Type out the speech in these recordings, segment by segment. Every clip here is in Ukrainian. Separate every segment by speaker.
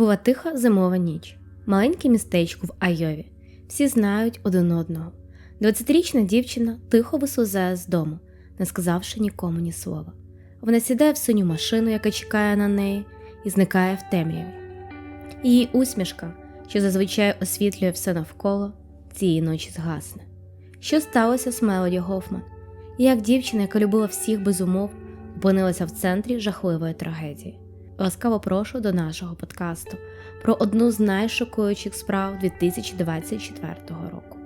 Speaker 1: Була тиха зимова ніч, маленьке містечко в Айові. Всі знають один одного. 20-річна дівчина тихо вислизає з дому, не сказавши нікому ні слова. Вона сідає в синю машину, яка чекає на неї, і зникає в темряві. Її усмішка, що зазвичай освітлює все навколо, цієї ночі згасне. Що сталося з Мелоді Гофман? Як дівчина, яка любила всіх без умов, опинилася в центрі жахливої трагедії. Ласкаво прошу до нашого подкасту про одну з найшокуючих справ 2024 року.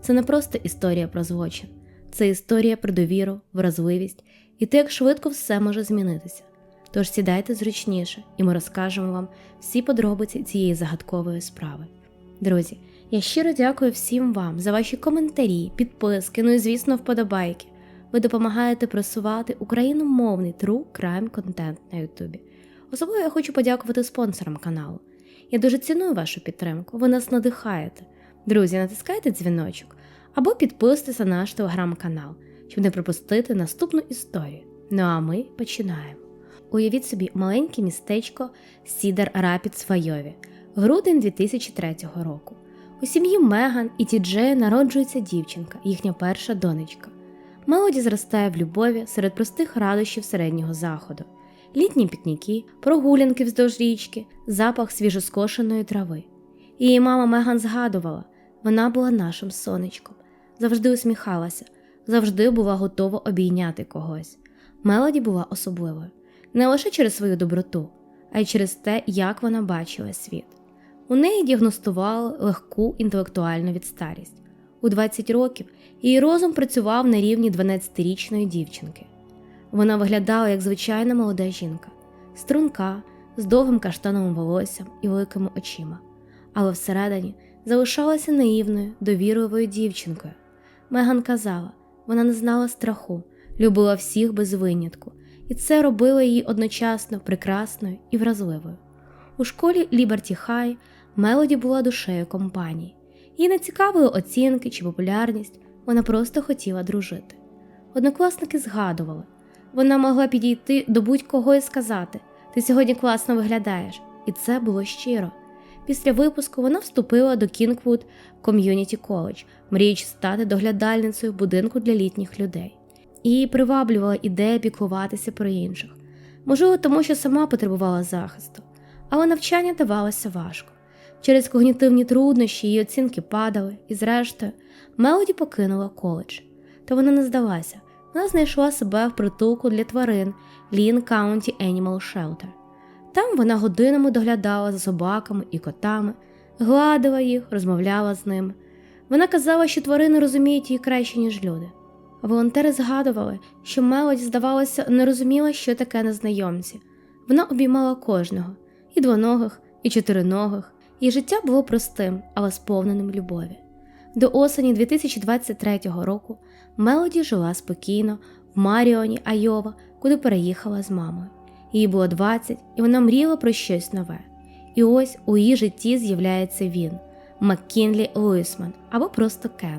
Speaker 1: Це не просто історія про злочин, це історія про довіру, вразливість і те, як швидко все може змінитися. Тож сідайте зручніше, і ми розкажемо вам всі подробиці цієї загадкової справи. Друзі, я щиро дякую всім вам за ваші коментарі, підписки, ну і звісно, вподобайки. Ви допомагаєте просувати україномовний true crime контент на Ютубі. Особливо я хочу подякувати спонсорам каналу. Я дуже ціную вашу підтримку, ви нас надихаєте. Друзі, натискайте дзвіночок або підписуйтесь на наш телеграм-канал, щоб не пропустити наступну історію. Ну а ми починаємо. Уявіть собі маленьке містечко Сідар Рапідс в грудень 2003 року. У сім'ї Меган і Тіджея народжується дівчинка, їхня перша донечка. Мелоді зростає в любові серед простих радощів середнього заходу, літні пікніки, прогулянки вздовж річки, запах свіжоскошеної трави. Її мама Меган згадувала, вона була нашим сонечком, завжди усміхалася, завжди була готова обійняти когось. Мелоді була особливою не лише через свою доброту, а й через те, як вона бачила світ. У неї діагностували легку інтелектуальну відсталість. У 20 років її розум працював на рівні 12-річної дівчинки. Вона виглядала як звичайна молода жінка, струнка, з довгим каштановим волоссям і великими очима, але всередині залишалася наївною, довірливою дівчинкою. Меган казала, вона не знала страху, любила всіх без винятку, і це робило її одночасно прекрасною і вразливою. У школі Ліберті Хай Мелоді була душею компанії. Її не цікавили оцінки чи популярність, вона просто хотіла дружити. Однокласники згадували, вона могла підійти до будь-кого і сказати: Ти сьогодні класно виглядаєш, і це було щиро. Після випуску вона вступила до Кінгвуд Ком'юніті Коледж, мріючи стати доглядальницею будинку для літніх людей. Її приваблювала ідея піклуватися про інших, можливо, тому що сама потребувала захисту, але навчання давалося важко. Через когнітивні труднощі її оцінки падали, і, зрештою, Мелоді покинула коледж. Та вона не здалася. Вона знайшла себе в притулку для тварин Лін County Animal Shelter. Там вона годинами доглядала за собаками і котами, гладила їх, розмовляла з ними. Вона казала, що тварини розуміють її краще, ніж люди. Волонтери згадували, що Мелоді, здавалося, не розуміла, що таке незнайомці. Вона обіймала кожного і двоногих, і чотириногих. Її життя було простим, але сповненим любові. До осені 2023 року Мелоді жила спокійно в Маріоні, Айова, куди переїхала з мамою. Їй було 20, і вона мріяла про щось нове. І ось у її житті з'являється він Маккінлі Луїсман або просто Кен.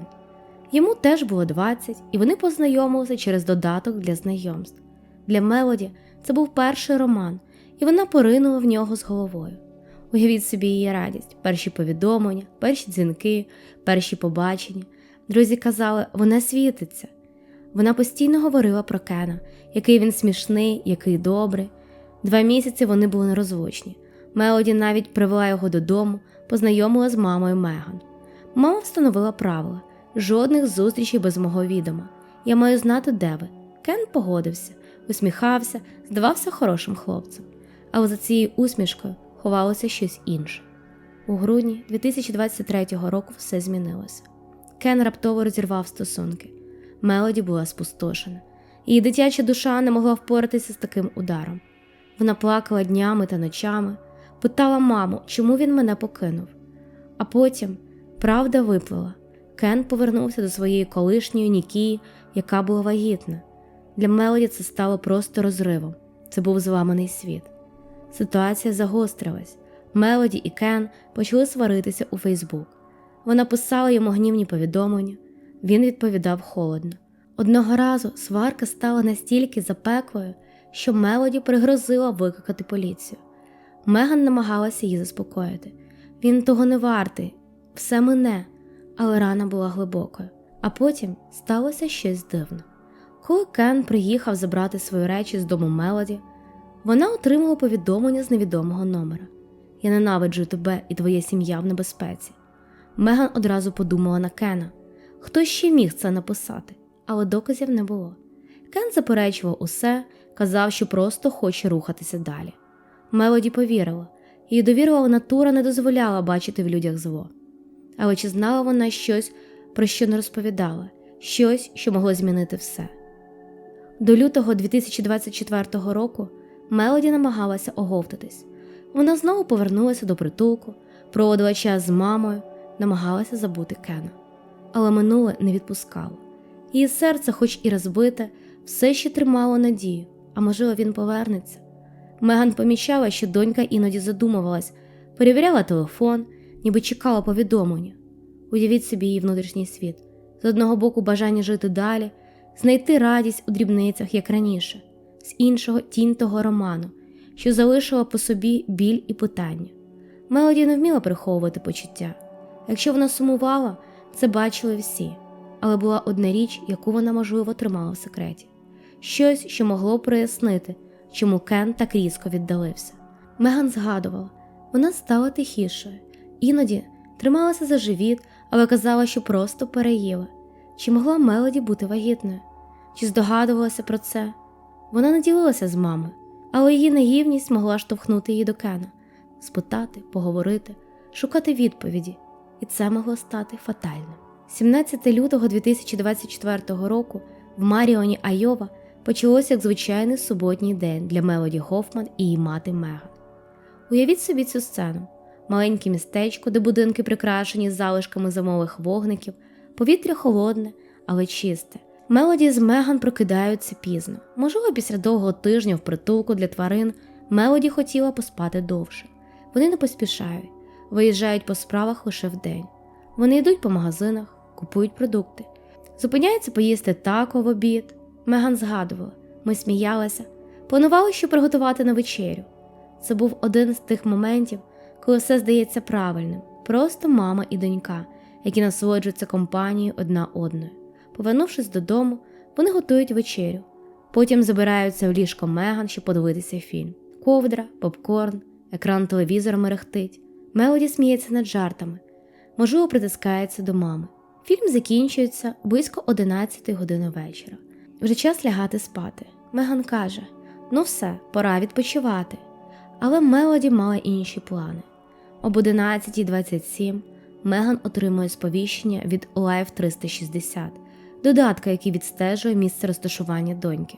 Speaker 1: Йому теж було 20, і вони познайомилися через додаток для знайомств. Для Мелоді це був перший роман, і вона поринула в нього з головою. Уявіть собі її радість, перші повідомлення, перші дзвінки, перші побачення. Друзі казали, вона світиться. Вона постійно говорила про Кена, який він смішний, який добрий. Два місяці вони були нерозлучні. Мелоді навіть привела його додому, познайомила з мамою Меган. Мама встановила правила жодних зустрічей без мого відома. Я маю знати, де ви. Кен погодився, усміхався, здавався хорошим хлопцем. Але за цією усмішкою ховалося щось інше. У грудні 2023 року все змінилося. Кен раптово розірвав стосунки. Мелоді була спустошена. Її дитяча душа не могла впоратися з таким ударом. Вона плакала днями та ночами, питала маму, чому він мене покинув. А потім правда виплила. Кен повернувся до своєї колишньої Нікії, яка була вагітна. Для Мелоді це стало просто розривом. Це був зламаний світ. Ситуація загострилась. Мелоді і Кен почали сваритися у Фейсбук. Вона писала йому гнівні повідомлення. Він відповідав холодно. Одного разу сварка стала настільки запеклою, що Мелоді пригрозила викликати поліцію. Меган намагалася її заспокоїти. Він того не вартий, все мине, але рана була глибокою. А потім сталося щось дивне. Коли Кен приїхав забрати свої речі з дому Мелоді, вона отримала повідомлення з невідомого номера. Я ненавиджу тебе і твоя сім'я в небезпеці. Меган одразу подумала на Кена. Хто ще міг це написати, але доказів не було. Кен заперечував усе, казав, що просто хоче рухатися далі. Мелоді повірила, її довірлива натура не дозволяла бачити в людях зло. Але чи знала вона щось, про що не розповідала, щось, що могло змінити все? До лютого 2024 року Мелоді намагалася оговтатись. Вона знову повернулася до притулку, проводила час з мамою, намагалася забути Кена. Але минуле не відпускало. Її серце, хоч і розбите, все ще тримало надію, а можливо, він повернеться. Меган помічала, що донька іноді задумувалась, перевіряла телефон, ніби чекала повідомлення. Уявіть собі її внутрішній світ з одного боку бажання жити далі, знайти радість у дрібницях, як раніше, з іншого тінь того роману, що залишила по собі біль і питання. Мелоді не вміла приховувати почуття. Якщо вона сумувала, це бачили всі, але була одна річ, яку вона, можливо, тримала в секреті щось, що могло прояснити, чому Кен так різко віддалився. Меган згадувала, вона стала тихішою, іноді трималася за живіт, але казала, що просто переїла. Чи могла Мелоді бути вагітною? Чи здогадувалася про це? Вона не ділилася з мамою, але її наївність могла штовхнути її до Кена, спитати, поговорити, шукати відповіді, і це могло стати фатальним. 17 лютого 2024 року в Маріоні Айова почалося як звичайний суботній день для Мелоді Гофман і її мати Меган. Уявіть собі цю сцену: маленьке містечко, де будинки прикрашені залишками зимових вогників, повітря холодне, але чисте. Мелоді з Меган прокидаються пізно. Можливо, після довгого тижня в притулку для тварин Мелоді хотіла поспати довше. Вони не поспішають, виїжджають по справах лише вдень. Вони йдуть по магазинах, купують продукти, зупиняються поїсти тако в обід. Меган згадувала, ми сміялися, планували, що приготувати на вечерю. Це був один з тих моментів, коли все здається правильним, просто мама і донька, які насолоджуються компанією одна одною. Повернувшись додому, вони готують вечерю. Потім забираються в ліжко Меган, щоб подивитися фільм. Ковдра, попкорн, екран телевізора мерехтить. Мелоді сміється над жартами, можливо, притискається до мами. Фільм закінчується близько 11 години вечора. Вже час лягати спати. Меган каже: Ну все, пора відпочивати. Але Мелоді мала інші плани. Об 11.27 Меган отримує сповіщення від Life 360, додатка, який відстежує місце розташування доньки.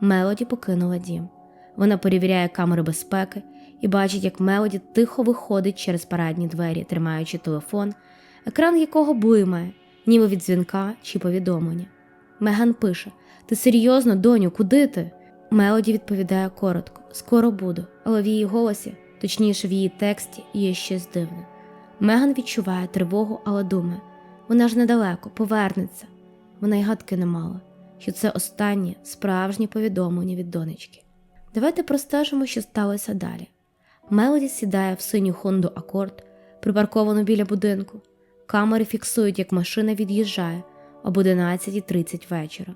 Speaker 1: Мелоді покинула дім. Вона перевіряє камери безпеки і бачить, як Мелоді тихо виходить через парадні двері, тримаючи телефон, екран якого блимає, ніби від дзвінка чи повідомлення. Меган пише: Ти серйозно, доню, куди ти? Мелоді відповідає коротко: Скоро буду, але в її голосі, точніше в її тексті, є щось дивне. Меган відчуває тривогу, але думає, вона ж недалеко, повернеться. Вона й гадки не мала, що це останнє справжнє повідомлення від донечки. Давайте простежимо, що сталося далі. Мелоді сідає в синю Хонду Акорд, припарковану біля будинку. Камери фіксують, як машина від'їжджає об 11.30 вечора.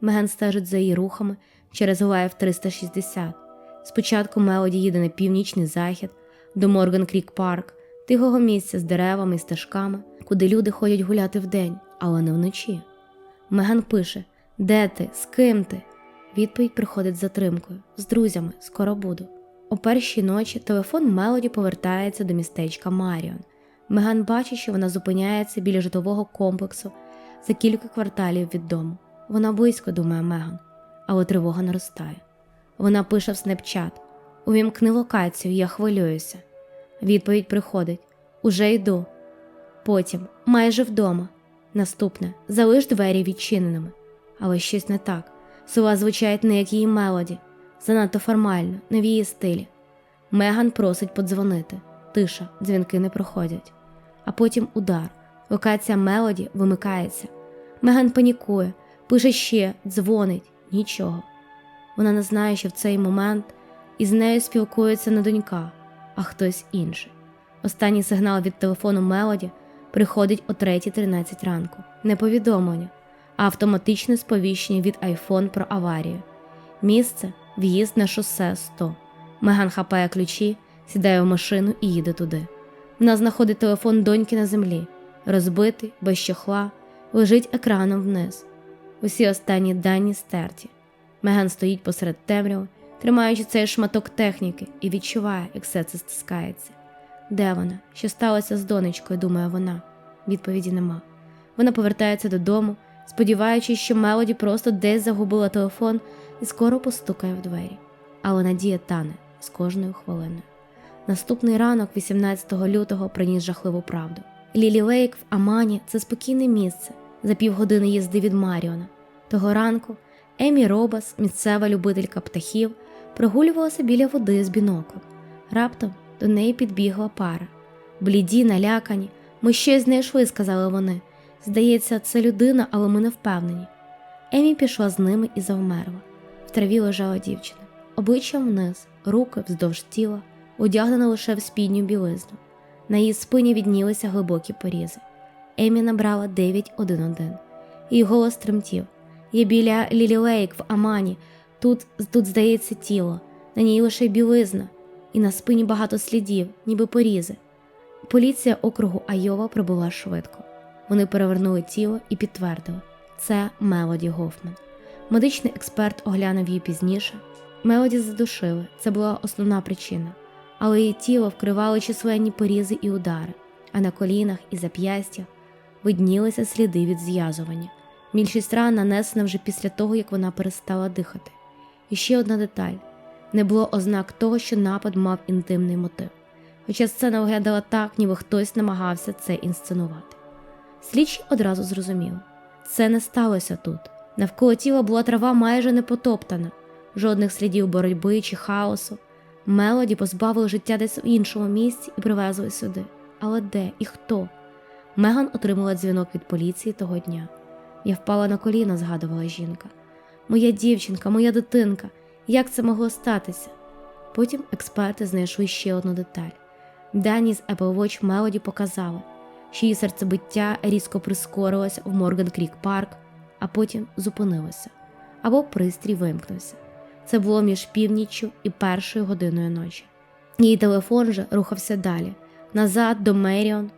Speaker 1: Меган стежить за її рухами через Гуаєв 360. Спочатку Мелоді їде на північний захід до Морган Крік Парк, тихого місця з деревами і стежками, куди люди ходять гуляти вдень, але не вночі. Меган пише: Де ти? З ким ти? Відповідь приходить з затримкою, з друзями, скоро буду. О першій ночі телефон Мелоді повертається до містечка Маріон. Меган бачить, що вона зупиняється біля житлового комплексу за кілька кварталів від дому. Вона близько думає Меган, але тривога наростає. Вона пише в снепчат: Увімкни локацію, я хвилююся. Відповідь приходить: Уже йду. Потім майже вдома. Наступне залиш двері відчиненими. Але щось не так. Слова звучать не як її мелоді, занадто формально, не в її стилі. Меган просить подзвонити. Тиша, дзвінки не проходять. А потім удар. Локація мелоді вимикається. Меган панікує, пише ще, дзвонить, нічого. Вона не знає, що в цей момент із нею спілкується не донька, а хтось інший. Останній сигнал від телефону Мелоді приходить о 3.13 ранку. Не повідомлення, а автоматичне сповіщення від iPhone про аварію. Місце в'їзд на шосе 100. Меган хапає ключі, сідає в машину і їде туди. Вона знаходить телефон доньки на землі, розбитий, без чохла, лежить екраном вниз. Усі останні дані стерті. Меган стоїть посеред темряви, тримаючи цей шматок техніки, і відчуває, як все це стискається. Де вона? Що сталося з донечкою, думає вона. Відповіді нема. Вона повертається додому, сподіваючись, що Мелоді просто десь загубила телефон і скоро постукає в двері. Але надія тане з кожною хвилиною. Наступний ранок, 18 лютого, приніс жахливу правду. Лілі Лейк в Амані це спокійне місце за півгодини їзди від Маріона. Того ранку Емі Робас, місцева любителька птахів, прогулювалася біля води з біноклем. Раптом до неї підбігла пара. Бліді, налякані. Ми щось знайшли, сказали вони. Здається, це людина, але ми не впевнені. Емі пішла з ними і завмерла. Траві лежала дівчина, обличчям вниз, руки вздовж тіла, одягнена лише в спідню білизну. На її спині віднілися глибокі порізи. Емі набрала 911. Її голос тремтів. Я біля Лілі Лейк в Амані. Тут, тут здається, тіло, на ній лише білизна, і на спині багато слідів, ніби порізи. Поліція округу Айова прибула швидко. Вони перевернули тіло і підтвердили це Мелоді Гофман. Медичний експерт оглянув її пізніше. Мелоді задушили, це була основна причина, але її тіло вкривали численні порізи і удари, а на колінах і зап'ястях виднілися сліди від зв'язування. Більшість ран нанесена вже після того, як вона перестала дихати. І ще одна деталь: не було ознак того, що напад мав інтимний мотив, хоча сцена виглядала так, ніби хтось намагався це інсценувати. Слідчі одразу зрозуміли це не сталося тут. Навколо тіла була трава майже не потоптана, жодних слідів боротьби чи хаосу. Мелоді позбавили життя десь в іншому місці і привезли сюди. Але де і хто? Меган отримала дзвінок від поліції того дня. Я впала на коліна, згадувала жінка. Моя дівчинка, моя дитинка, як це могло статися? Потім експерти знайшли ще одну деталь. Дані з Apple Watch Melody показали, що її серцебиття різко прискорилося в Морган Крік Парк, а потім зупинилося або пристрій вимкнувся. Це було між північчю і першою годиною ночі. Її телефон же рухався далі, назад до Меріон,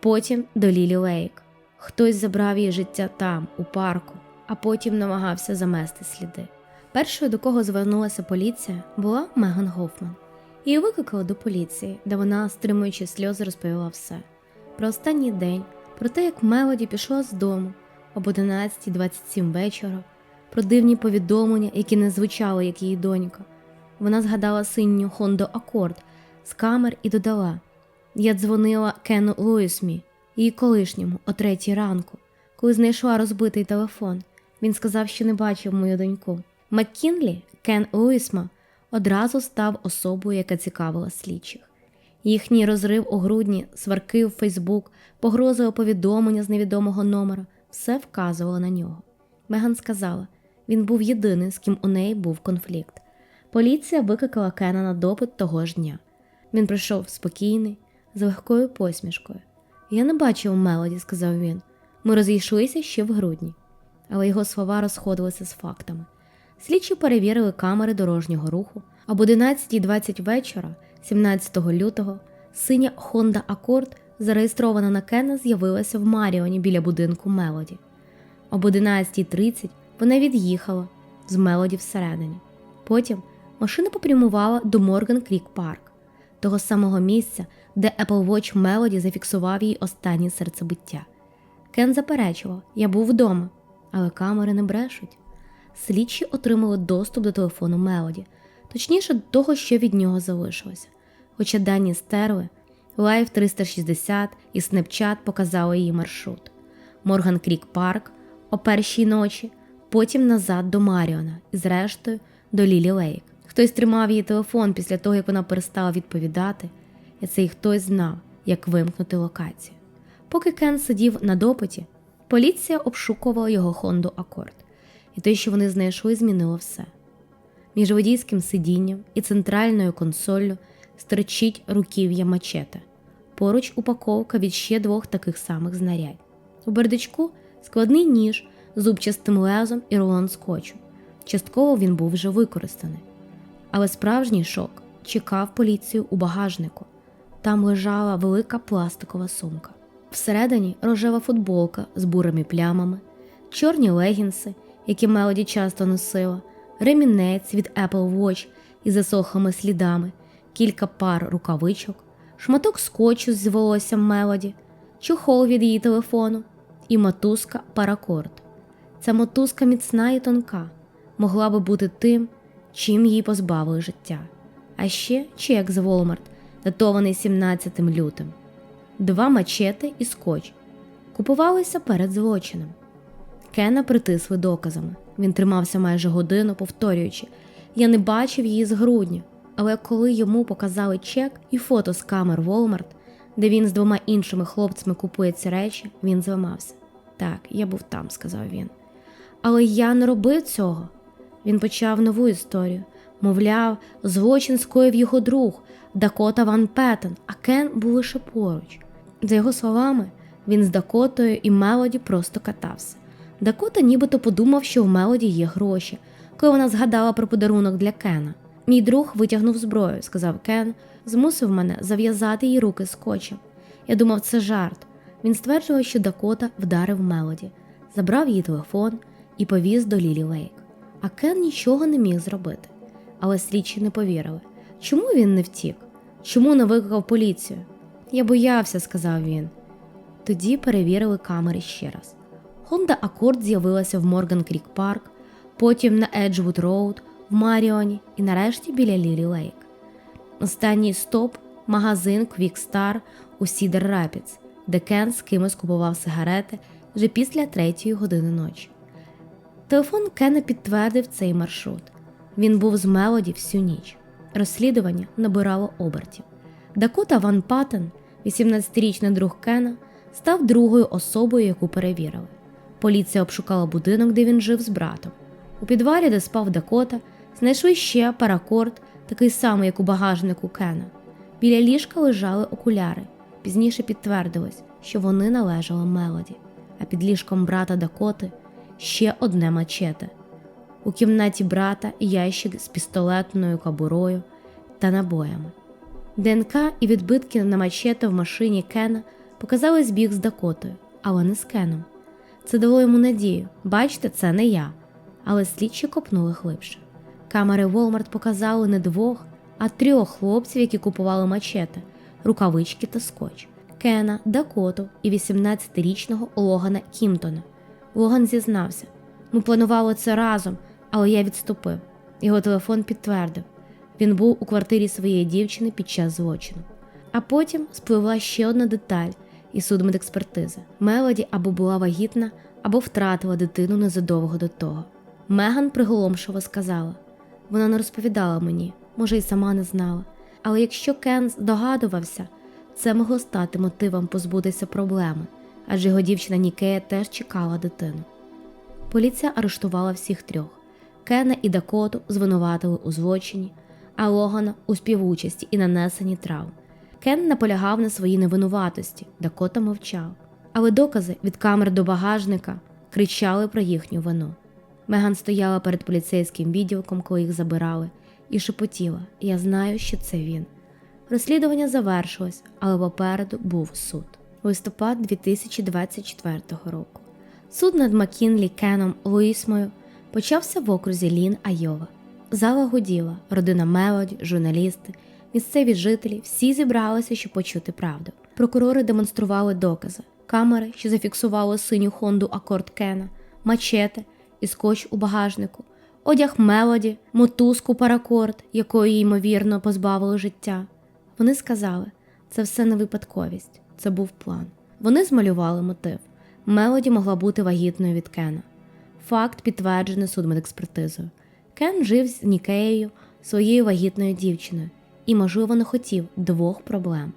Speaker 1: потім до Лілі Лейк. Хтось забрав її життя там, у парку, а потім намагався замести сліди. Першою, до кого звернулася поліція, була Меган Гофман. Її викликали до поліції, де вона, стримуючи сльози, розповіла все про останній день, про те, як Мелоді пішла з дому об 11.27 вечора, про дивні повідомлення, які не звучали, як її донька. Вона згадала синю Honda Accord з камер і додала: Я дзвонила Кену Луїсмі, її колишньому, о третій ранку, коли знайшла розбитий телефон. Він сказав, що не бачив мою доньку. Маккінлі, Кен Луїсма, одразу став особою, яка цікавила слідчих. Їхній розрив у грудні, сварки в Фейсбук, погрозове повідомлення з невідомого номера все вказувало на нього. Меган сказала, він був єдиний, з ким у неї був конфлікт. Поліція викликала Кена на допит того ж дня. Він прийшов спокійний, з легкою посмішкою. Я не бачив Мелоді, сказав він. Ми розійшлися ще в грудні, але його слова розходилися з фактами. Слідчі перевірили камери дорожнього руху. Об 11.20 вечора, 17 лютого, синя Honda Accord, зареєстрована на Кена, з'явилася в Маріоні біля будинку Мелоді. Об 11.30 вона від'їхала з Мелоді всередині. Потім машина попрямувала до Морган Крік Парк, того самого місця, де Apple Watch Melody зафіксував її останнє серцебиття. Кен заперечував, я був вдома, але камери не брешуть. Слідчі отримали доступ до телефону Мелоді, точніше до того, що від нього залишилося. Хоча дані стерли, Live 360 і Snapchat показали її маршрут. Морган Крік Парк о першій ночі, потім назад до Маріона і, зрештою, до Лілі Лейк. Хтось тримав її телефон після того, як вона перестала відповідати, і цей хтось знав, як вимкнути локацію. Поки Кен сидів на допиті, поліція обшукувала його Хонду Акорд, і те, що вони знайшли, змінило все. Між водійським сидінням і центральною консоллю стерчить руків'я мачете. Поруч упаковка від ще двох таких самих знарядь. У бардачку складний ніж зубчастим лезом і рулон скотчу. Частково він був вже використаний. Але справжній шок чекав поліцію у багажнику. Там лежала велика пластикова сумка. Всередині рожева футболка з бурими плямами, чорні легінси, які Мелоді часто носила, ремінець від Apple Watch із засохлими слідами, кілька пар рукавичок, шматок скотчу з волоссям Мелоді, чохол від її телефону і мотузка паракорд. Ця мотузка міцна і тонка, могла би бути тим, чим її позбавили життя. А ще чек з Walmart, датований 17 лютим, два мачети і скотч. Купувалися перед злочином. Кена притисли доказами. Він тримався майже годину, повторюючи: я не бачив її з грудня. Але коли йому показали чек і фото з камер Walmart, де він з двома іншими хлопцями купує ці речі, він зламався. Так, я був там, сказав він. Але я не робив цього. Він почав нову історію. Мовляв, злочин скоїв його друг Дакота Ван Петтен, а Кен був лише поруч. За його словами, він з Дакотою і Мелоді просто катався. Дакота нібито подумав, що в Мелоді є гроші, коли вона згадала про подарунок для Кена. Мій друг витягнув зброю, сказав Кен, змусив мене зав'язати їй руки скотчем. Я думав, це жарт. Він стверджував, що Дакота вдарив Мелоді, забрав її телефон і повіз до Лілі Лейк. А Кен нічого не міг зробити. Але слідчі не повірили. Чому він не втік? Чому не викликав поліцію? Я боявся, сказав він. Тоді перевірили камери ще раз. Honda Accord з'явилася в Морган Крік Парк, потім на Еджвуд Роуд, в Маріоні і нарешті біля Лілі Лейк. Останній стоп магазин Star у Сідер Рапідс, де Кен з кимось купував сигарети вже після третьої години ночі. Телефон Кена підтвердив цей маршрут. Він був з Мелоді всю ніч. Розслідування набирало обертів. Дакота Ван Паттен, 18-річний друг Кена, став другою особою, яку перевірили. Поліція обшукала будинок, де він жив з братом. У підвалі, де спав Дакота, знайшли ще паракорд, такий самий, як у багажнику Кена. Біля ліжка лежали окуляри. Пізніше підтвердилось, що вони належали Мелоді, а під ліжком брата Дакоти ще одне мачете. У кімнаті брата ящик з пістолетною кабурою та набоями. ДНК і відбитки на мачете в машині Кена показали збіг з Дакотою, але не з Кеном. Це дало йому надію. Бачите, це не я. Але слідчі копнули глибше. Камери Walmart показали не двох, а трьох хлопців, які купували мачете, рукавички та скотч. Кена, Дакоту і 18-річного Логана Кімтона. Логан зізнався: ми планували це разом, але я відступив. Його телефон підтвердив він був у квартирі своєї дівчини під час злочину. А потім спливла ще одна деталь із судмедекспертизи. Мелоді або була вагітна, або втратила дитину незадовго до того. Меган приголомшиво сказала: вона не розповідала мені, може, й сама не знала. Але якщо Кен здогадувався, це могло стати мотивом позбутися проблеми, адже його дівчина Нікея теж чекала дитину. Поліція арештувала всіх трьох. Кена і Дакоту звинуватили у злочині, а Логана у співучасті і нанесенні травм. Кен наполягав на своїй невинуватості, Дакота мовчав. Але докази від камер до багажника кричали про їхню вину. Меган стояла перед поліцейським відділком, коли їх забирали, і шепотіла: Я знаю, що це він. Розслідування завершилось, але попереду був суд. Листопад 2024 року. Суд над Макінлі Кеном Луїсмою почався в окрузі Лін Айова. Зала гуділа, родина Мелоді, журналісти, місцеві жителі всі зібралися, щоб почути правду. Прокурори демонстрували докази, камери, що зафіксували синю Хонду Акорд Кена, мачете і скотч у багажнику, одяг Мелоді, мотузку паракорд, якої ймовірно позбавили життя. Вони сказали, це все не випадковість, це був план. Вони змалювали мотив. Мелоді могла бути вагітною від Кена. Факт підтверджений судмедекспертизою. Кен жив з Нікеєю, своєю вагітною дівчиною, і, можливо, не хотів двох проблем.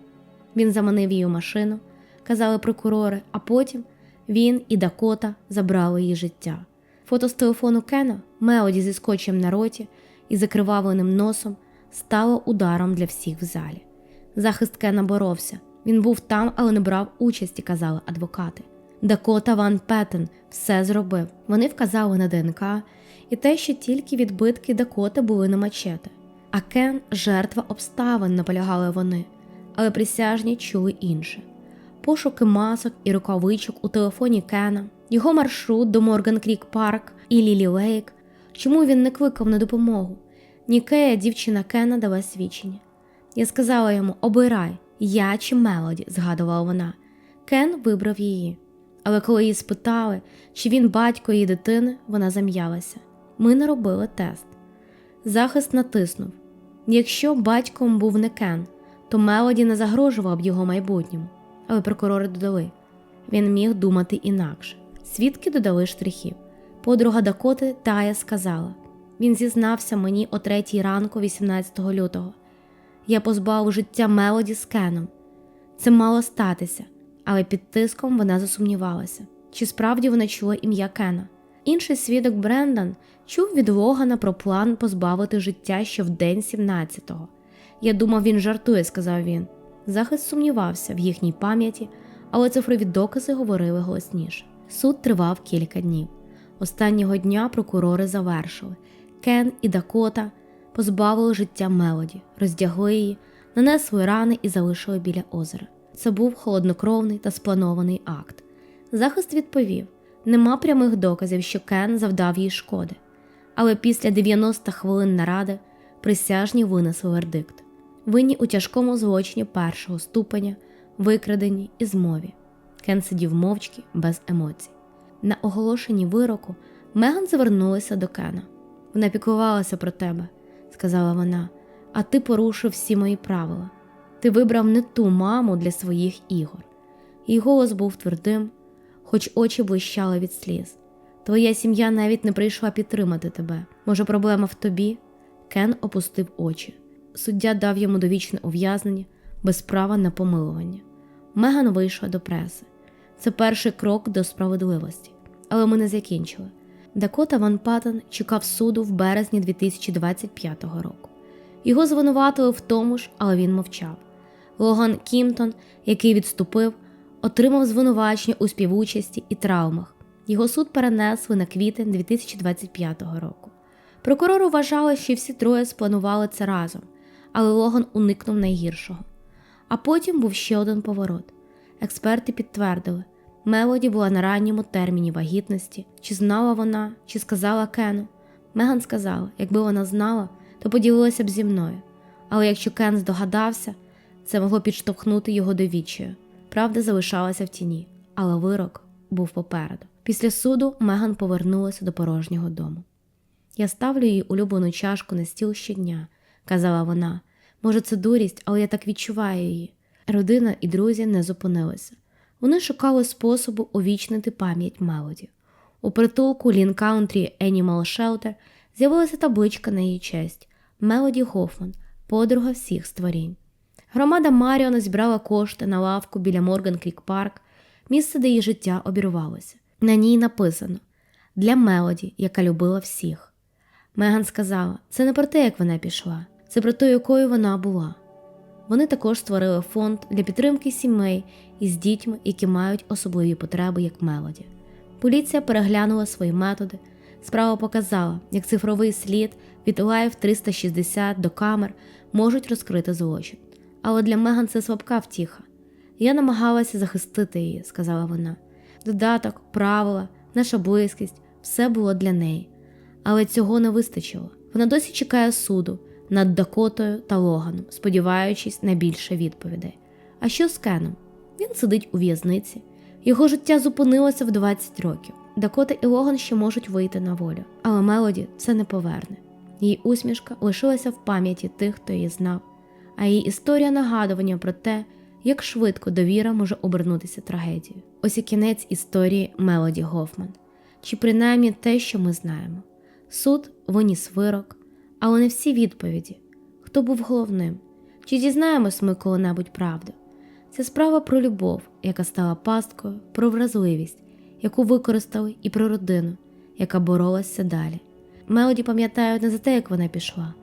Speaker 1: Він заманив її у машину, казали прокурори, а потім він і Дакота забрали її життя. Фото з телефону Кена, Мелоді зі скотчем на роті і закривавленим носом стало ударом для всіх в залі. Захист Кена боровся. Він був там, але не брав участі, казали адвокати. Дакота Ван Петтен все зробив. Вони вказали на ДНК і те, що тільки відбитки Дакоти були на мачете. А Кен жертва обставин, наполягали вони, але присяжні чули інше. Пошуки масок і рукавичок у телефоні Кена, його маршрут до Морган Крік Парк і Лілі Лейк. Чому він не кликав на допомогу? Нікея, дівчина Кена, дала свідчення. Я сказала йому: обирай, я чи Мелоді, згадувала вона. Кен вибрав її. Але коли її спитали, чи він батько її дитини, вона зам'ялася. Ми не робили тест. Захист натиснув: якщо батьком був не Кен, то Мелоді не загрожував його майбутньому. Але прокурори додали він міг думати інакше. Свідки додали штрихів. Подруга Дакоти Тая сказала: він зізнався мені о третій ранку, 18 лютого. Я позбавив життя Мелоді з Кеном. Це мало статися, але під тиском вона засумнівалася, чи справді вона чула ім'я Кена. Інший свідок Брендан чув від Логана про план позбавити життя ще в день 17-го. Я думав, він жартує, сказав він. Захист сумнівався в їхній пам'яті, але цифрові докази говорили голосніше. Суд тривав кілька днів. Останнього дня прокурори завершили. Кен і Дакота позбавили життя Мелоді, роздягли її, нанесли рани і залишили біля озера. Це був холоднокровний та спланований акт. Захист відповів: нема прямих доказів, що Кен завдав їй шкоди. Але після 90 хвилин наради присяжні винесли вердикт. Винні у тяжкому злочині першого ступеня, викраденні і змові. Кен сидів мовчки, без емоцій. На оголошенні вироку Меган звернулася до Кена. Вона піклувалася про тебе, сказала вона, а ти порушив всі мої правила. Ти вибрав не ту маму для своїх ігор. Її голос був твердим, хоч очі блищали від сліз. Твоя сім'я навіть не прийшла підтримати тебе. Може, проблема в тобі? Кен опустив очі. Суддя дав йому довічне ув'язнення без права на помилування. Меган вийшла до преси. Це перший крок до справедливості, але ми не закінчили. Дакота Ван Паттен чекав суду в березні 2025 року. Його звинуватили в тому ж, але він мовчав. Логан Кімтон, який відступив, отримав звинувачення у співучасті і травмах. Його суд перенесли на квітень 2025 року. Прокурори вважали, що всі троє спланували це разом, але Логан уникнув найгіршого. А потім був ще один поворот. Експерти підтвердили, Мелоді була на ранньому терміні вагітності, чи знала вона, чи сказала Кену. Меган сказала, якби вона знала, то поділилася б зі мною. Але якщо Кен здогадався, це могло підштовхнути його до відчаю. Правда залишалася в тіні, але вирок був попереду. Після суду Меган повернулася до порожнього дому. Я ставлю її улюблену чашку на стіл щодня, казала вона. Може, це дурість, але я так відчуваю її. Родина і друзі не зупинилися. Вони шукали способу увічнити пам'ять Мелоді. У притулку Лін Каунтрі Animal Shelter з'явилася табличка на її честь Мелоді Гофман, подруга всіх створінь. Громада Маріона зібрала кошти на лавку біля Морган Крік Парк, місце, де її життя обірвалося. На ній написано для Мелоді, яка любила всіх. Меган сказала: це не про те, як вона пішла, те, якою вона була. Вони також створили фонд для підтримки сімей із дітьми, які мають особливі потреби, як Мелоді. Поліція переглянула свої методи. Справа показала, як цифровий слід від Live 360 до камер можуть розкрити злочин. Але для Меган це слабка втіха. Я намагалася захистити її, сказала вона. Додаток, правила, наша близькість все було для неї. Але цього не вистачило. Вона досі чекає суду над Дакотою та Логаном, сподіваючись на більше відповідей. А що з Кеном? Він сидить у в'язниці. Його життя зупинилося в 20 років. Дакота і Логан ще можуть вийти на волю, але Мелоді це не поверне. Її усмішка лишилася в пам'яті тих, хто її знав, а її історія нагадування про те, як швидко довіра може обернутися трагедією. Ось і кінець історії Мелоді Гофман, чи принаймні те, що ми знаємо. Суд виніс вирок, але не всі відповіді. Хто був головним? Чи дізнаємось ми коли-небудь правду? Це справа про любов, яка стала пасткою, про вразливість, яку використали, і про родину, яка боролася далі. Мелоді пам'ятають не за те, як вона пішла,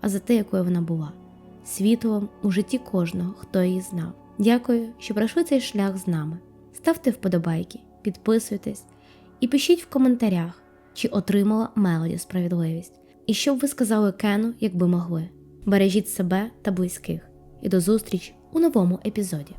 Speaker 1: а за те, якою вона була, світлом у житті кожного, хто її знав. Дякую, що пройшли цей шлях з нами. Ставте вподобайки, підписуйтесь і пишіть в коментарях, чи отримала Мелоді справедливість, і що б ви сказали Кену, якби могли. Бережіть себе та близьких, і до зустрічі у новому епізоді.